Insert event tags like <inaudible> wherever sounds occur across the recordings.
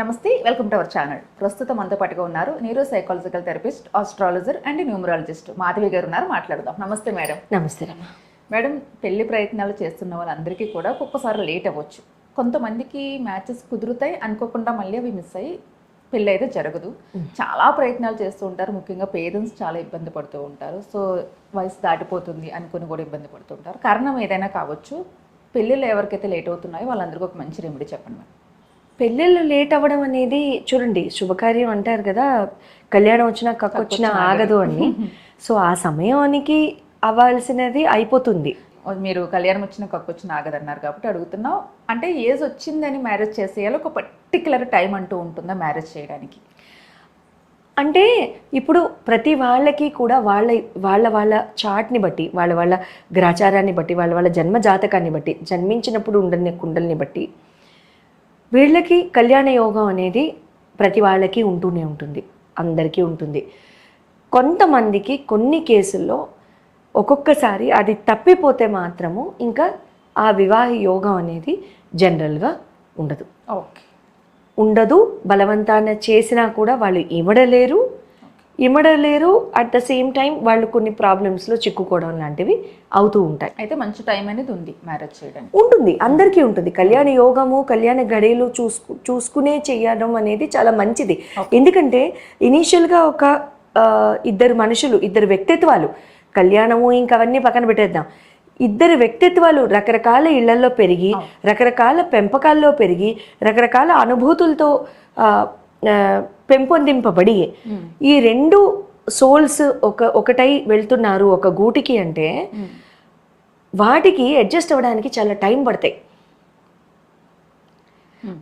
నమస్తే welcome to our channel. ప్రస్తుతం మనతో పాటుగా ఉన్నారు neuro psychological therapist astrologer and numerologist Madhavi గారు ఉన్నారు. మాట్లాడదాం. నమస్తే మేడం. నమస్తే మేడం పెళ్ళి ప్రయత్నాలు చేస్తున్న వాళ్ళందరికీ కూడా ఒక్కొక్కసారి లేట్ అవ్వచ్చు. కొంతమందికి మ్యాచెస్ కుదురుతాయి అనుకోకుండా మళ్ళీ అవి మిస్ అయ్యి పెళ్ళి అయితే జరగదు. చాలా ప్రయత్నాలు చేస్తూ ఉంటారు. ముఖ్యంగా పేరెంట్స్ చాలా ఇబ్బంది పడుతూ ఉంటారు. సో వయసు దాటిపోతుంది అనుకుని కూడా ఇబ్బంది పడుతూ ఉంటారు. కారణం ఏదైనా కావచ్చు పెళ్ళిళ్ళు ఎవరికైతే లేట్ అవుతున్నాయో వాళ్ళందరికీ ఒక మంచి రెమెడీ చెప్పండి మేడం. పెళ్ళిళ్ళు లేట్ అవ్వడం అనేది చూడండి శుభకార్యం అంటారు కదా కళ్యాణం వచ్చినా కక్కొచ్చినా ఆగదు అని. <laughs> సో ఆ సమయానికి అవ్వాల్సినది అయిపోతుంది. మీరు కళ్యాణం వచ్చిన కక్కు వచ్చిన ఆగదన్నారు కాబట్టి అడుగుతున్నాం అంటే ఏజ్ వచ్చిందని మ్యారేజ్ చేసేయాలి ఒక పర్టికులర్ టైం అంటూ ఉంటుందా మ్యారేజ్ చేయడానికి? అంటే ఇప్పుడు ప్రతి వాళ్ళకి కూడా వాళ్ళ వాళ్ళ వాళ్ళ చార్ట్ని బట్టి వాళ్ళ వాళ్ళ గ్రాచారాన్ని బట్టి వాళ్ళ వాళ్ళ జన్మ జాతకాన్ని బట్టి జన్మించినప్పుడు ఉండని కుండల్ని బట్టి వీళ్ళకి కళ్యాణ యోగం అనేది ప్రతి వాళ్ళకి ఉంటూనే ఉంటుంది అందరికీ ఉంటుంది. కొంతమందికి కొన్ని కేసుల్లో ఒక్కొక్కసారి అది తప్పిపోతే మాత్రము ఇంకా ఆ వివాహ యోగం అనేది జనరల్గా ఉండదు. ఓకే. ఉండదు బలవంతాన చేసినా కూడా వాళ్ళు ఇమడలేరు ఇమడలేరు అట్ ద సేమ్ టైం వాళ్ళు కొన్ని ప్రాబ్లమ్స్లో చిక్కుకోవడం లాంటివి అవుతూ ఉంటాయి. అయితే మంచి టైం అనేది ఉంది మ్యారేజ్ చేయడానికి. ఉంటుంది అందరికీ ఉంటుంది. కళ్యాణ యోగము కళ్యాణ గడియలు చూసుకు చూసుకునే చేయడం అనేది చాలా మంచిది. ఎందుకంటే ఇనీషియల్గా ఒక ఇద్దరు మనుషులు ఇద్దరు వ్యక్తిత్వాలు కళ్యాణము ఇంకా అవన్నీ పక్కన పెట్టేద్దాం. ఇద్దరు వ్యక్తిత్వాలు రకరకాల ఇళ్ళలో పెరిగి రకరకాల పెంపకాల్లో పెరిగి రకరకాల అనుభూతులతో పెంపొందింపబడి ఈ రెండు సోల్స్ ఒక ఒకటై వెళ్తున్నారు ఒక గూటికి అంటే వాటికి అడ్జస్ట్ అవ్వడానికి చాలా టైం పడతాయి.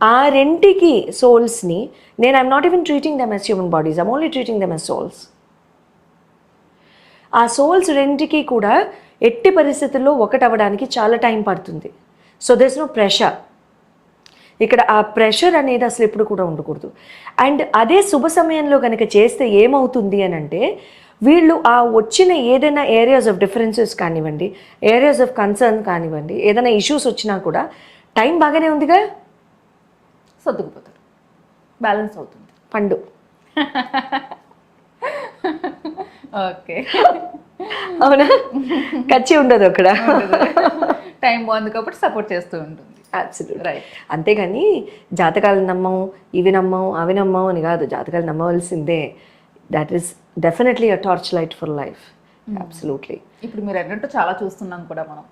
ఆ రెంటికి సోల్స్ని నేను I'm not even treating them as human bodies I'm only treating them as souls ఆ సోల్స్ రెంటికి కూడా ఎట్టి పరిస్థితుల్లో ఒకటవ్వడానికి చాలా టైం పడుతుంది. సో దెస్ నో ప్రెషర్ ఇక్కడ ఆ ప్రెషర్ అనేది అసలు ఎప్పుడు కూడా ఉండకూడదు. అండ్ అదే శుభ సమయంలో కనుక చేస్తే ఏమవుతుంది అని అంటే వీళ్ళు ఆ వచ్చిన ఏదైనా ఏరియాస్ ఆఫ్ డిఫరెన్సెస్ కానివ్వండి ఏరియాస్ ఆఫ్ కన్సర్న్ కానివ్వండి ఏదైనా ఇష్యూస్ వచ్చినా కూడా టైం బాగానే ఉందిగా? సర్దుకుపోతారు. బ్యాలెన్స్ అవుతుంది. పండు. ఓకే. అవునా? ఖర్చు ఉండదు అక్కడ. టైం బాగుంది కాబట్టి సపోర్ట్ చేస్తూ ఉంటుంది. అబ్సల్యూట్ అంతేగాని జాతకాలు నమ్మం ఇవి నమ్మం అవి నమ్మం అని కాదు. జాతకాలు నమ్మవలసిందే. That is definitely a torch light for life absolutely ఇప్పుడు మీరు అన్నట్టు చాలా చూస్తున్నాం కూడా మనం.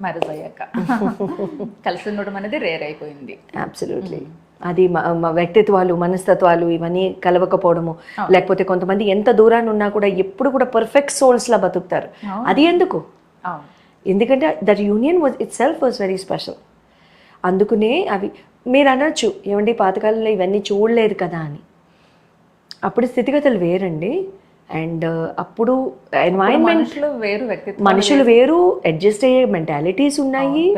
మ్యారేజ్ అయ్యాక. <laughs> కలిసి ఉండడం అనేది రేర్ అయిపోయింది. అబ్సల్యూట్లీ అది మ- మ- వ్యక్తిత్వాలు మనస్తత్వాలు ఇవన్నీ కలవకపోవడము. లేకపోతే కొంతమంది ఎంత దూరాన్ని ఉన్నా కూడా ఎప్పుడు కూడా పర్ఫెక్ట్ సోల్స్లా బతుకుతారు. అది ఎందుకు? ఎందుకంటే that union was itself was very special అందుకునే అవి. మీరు అనొచ్చు ఏమండి పాతకాలంలో ఇవన్నీ చూడలేదు కదా అని. అప్పుడు స్థితిగతులు వేరండి. అండ్ అప్పుడు ఎన్వైరన్మెంట్ మనుషులు వేరు మనుషులు వేరు. అడ్జస్ట్ అయ్యే మెంటాలిటీస్ ఉన్నాయి.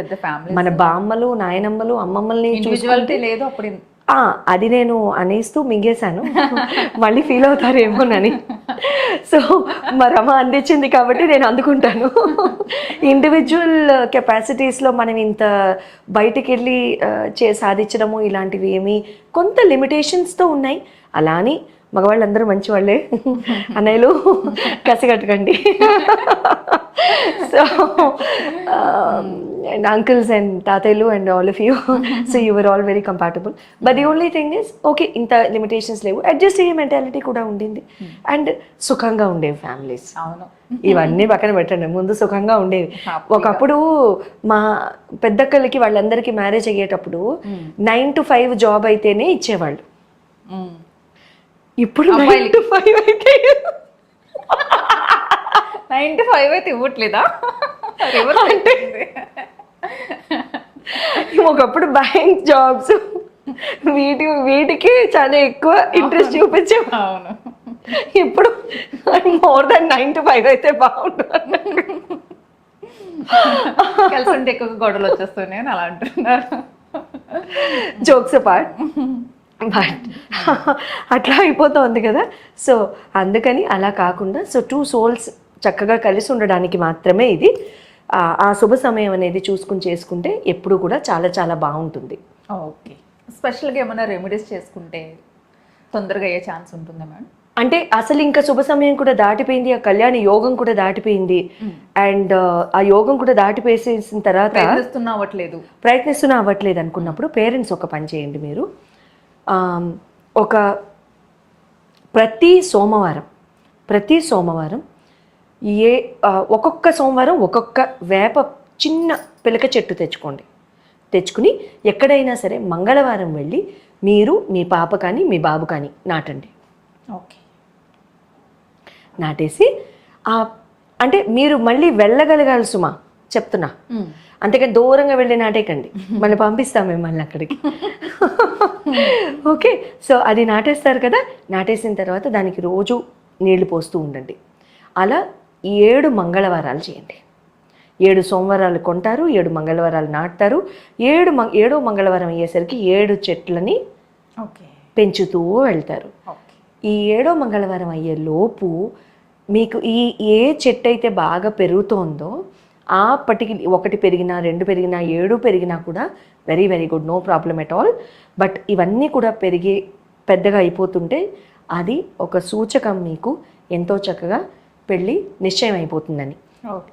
మన బామ్మలు నాయనమ్మలు అమ్మమ్మల్ని చూసి ఇండివిజువాలిటీ లేదు అప్పుడు అది నేను అనేస్తూ మింగేశాను. <laughs> మళ్ళీ ఫీల్ అవుతారేమోనని. సో మా రమ అందించింది కాబట్టి నేను అందుకుంటాను. ఇండివిజువల్ కెపాసిటీస్లో మనం ఇంత బయటికి వెళ్ళి చే సాధించడము ఇలాంటివి ఏమి కొంత లిమిటేషన్స్తో ఉన్నాయి. అలా అని మగవాళ్ళందరూ మంచివాళ్ళే. అన్నయ్యలు కసిగట్టకండి. సో అండ్ అంకుల్స్ అండ్ తాతయ్యలు and all of you so you were all very compatible but the only thing is okay ఇంత లిమిటేషన్స్ లేవు అడ్జస్ట్ అయ్యే మెంటాలిటీ కూడా ఉండింది అండ్ సుఖంగా ఉండేవి ఫ్యామిలీస్ అవును. ఇవన్నీ పక్కన పెట్టండి. ముందు సుఖంగా ఉండేవి. ఒకప్పుడు మా పెద్దక్కలకి వాళ్ళందరికీ మ్యారేజ్ అయ్యేటప్పుడు నైన్ టు ఫైవ్ జాబ్ అయితేనే ఇచ్చేవాళ్ళు. ఉమ్. ఇప్పుడు నైన్ టు ఫైవ్ అయితే <laughs> నైన్టీ ఫైవ్ అయితే ఇవ్వట్లేదా? <laughs> అయిపోయింది. ఒకప్పుడు బ్యాంక్ జాబ్స్ వీటి వీటికి చాలా ఎక్కువ ఇంట్రెస్ట్ చూపించాం అవును. ఇప్పుడు more then nine to five అయితే బాగుంటుంది. కలిసి ఉంటే ఎక్కువ గొడవలు వచ్చేస్తున్నాయి అని అలా అంటున్నారు. జోక్స్ పార్ట్ బట్ అట్లా అయిపోతుంది కదా. సో అందుకని అలా కాకుండా సో టూ సోల్స్ చక్కగా కలిసి ఉండడానికి మాత్రమే ఇది. ఆ- శుభ సమయం అనేది చూసుకుని చేసుకుంటే ఎప్పుడు కూడా చాలా చాలా బాగుంటుంది. ఓకే. స్పెషల్గా ఏమైనా రెమెడీస్ చేసుకుంటే తొందరగా అయ్యే ఛాన్స్ ఉంటుందా మేడం అంటే అసలు ఇంకా శుభ సమయం కూడా దాటిపోయింది ఆ కళ్యాణ యోగం కూడా దాటిపోయింది. అండ్ ఆ యోగం కూడా దాటిపోయేసిన తర్వాత ప్రయత్నిస్తున్నా అవ్వట్లేదు. ప్రయత్నిస్తున్నా అవ్వట్లేదు అనుకున్నప్పుడు పేరెంట్స్ ఒక పని చేయండి మీరు. ఒక ప్రతి సోమవారం ప్రతి సోమవారం ఏ ఒక్కొక్క సోమవారం ఒక్కొక్క వేప చిన్న పిలక చెట్టు తెచ్చుకోండి. తెచ్చుకుని ఎక్కడైనా సరే మంగళవారం వెళ్ళి మీరు మీ పాప కానీ మీ బాబు కానీ నాటండి. ఓకే. నాటేసి ఆ అంటే మీరు మళ్ళీ వెళ్ళగలగాలి సుమా చెప్తున్నా. అంతేకాని దూరంగా వెళ్ళి నాటేకండి <laughs> మళ్ళీ పంపిస్తాం మిమ్మల్ని అక్కడికి. <laughs> ఓకే. సో అది నాటేస్తారు కదా నాటేసిన తర్వాత దానికి రోజు నీళ్ళు పోస్తూ ఉండండి. అలా ఏడు మంగళవారాలు చేయండి. ఏడు సోమవారాలు కొంటారు ఏడు మంగళవారాలు నాటుతారు. ఏడు ఏడో మంగళవారం అయ్యేసరికి ఏడు చెట్లని ఓకే. పెంచుతూ వెళ్తారు. ఈ ఏడో మంగళవారం అయ్యే లోపు మీకు ఈ ఏ చెట్టు అయితే బాగా పెరుగుతోందో ఆ పటికి ఒకటి పెరిగినా రెండు పెరిగినా ఏడు పెరిగినా కూడా very very good no problem at all. But ఇవన్నీ కూడా పెరిగి పెద్దగా అయిపోతుంటే అది ఒక సూచకం మీకు ఎంతో చక్కగా పెళ్ళి నిశ్చయం అయిపోతుందని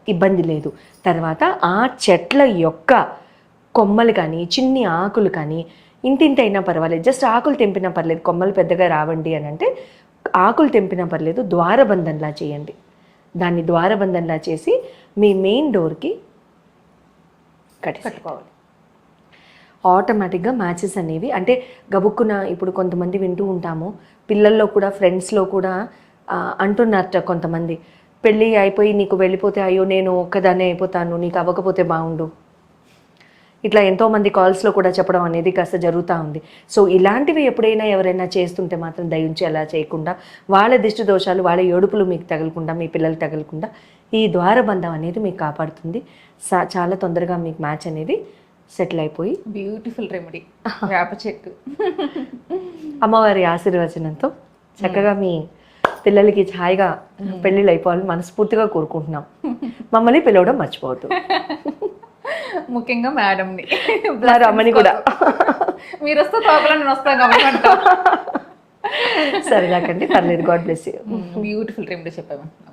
ఇబ్బంది లేదు. తర్వాత ఆ చెట్ల యొక్క కొమ్మలు కానీ చిన్ని ఆకులు కానీ ఇంతింత అయినా పర్వాలేదు. జస్ట్ ఆకులు తెంపినా పర్లేదు. కొమ్మలు పెద్దగా రావండి అని అంటే ఆకులు తెంపినా పర్లేదు. ద్వారబంధంలా చేయండి. దాన్ని ద్వారబంధంలా చేసి మీ మెయిన్ డోర్కి కట్టేసి కట్టుకోవాలి. ఆటోమేటిక్గా మ్యాచెస్ అనేవి అంటే గబుక్కున ఇప్పుడు కొంతమంది వింటూ ఉంటాము. పిల్లల్లో కూడా ఫ్రెండ్స్లో కూడా అంటున్నారట కొంతమంది. పెళ్ళి అయిపోయి నీకు వెళ్ళిపోతే అయ్యో నేను ఒక్కదాన్నే అయిపోతాను. నీకు అవ్వకపోతే బాగుండు ఇట్లా ఎంతోమంది కాల్స్లో కూడా చెప్పడం అనేది కాస్త జరుగుతూ ఉంది. సో ఇలాంటివి ఎప్పుడైనా ఎవరైనా చేస్తుంటే మాత్రం దయించి అలా చేయకుండా వాళ్ళ దిష్టి దోషాలు వాళ్ళ ఏడుపులు మీకు తగలకుండా మీ పిల్లలు తగలకుండా ఈ ద్వారబంధం అనేది మీకు కాపాడుతుంది. సా- చాలా తొందరగా మీకు మ్యాచ్ అనేది సెటిల్ అయిపోయి బ్యూటిఫుల్ రెమెడీ. <laughs> వేప చెట్టు. అమ్మవారి ఆశీర్వచనంతో చక్కగా మీ పిల్లలకి హాయిగా పెళ్ళిళ్ళు అయిపోవాలని మనస్ఫూర్తిగా కోరుకుంటున్నాం. మమ్మల్ని పిలవడం మర్చిపోవద్దు. ముఖ్యంగా మేడంని. <laughs> రమ్మని కూడా. మీరు వస్తే తోకలో నేను వస్తాను కాబట్టి సరదాకండి పర్లేదు. God bless you beautiful remedy చెప్పాము.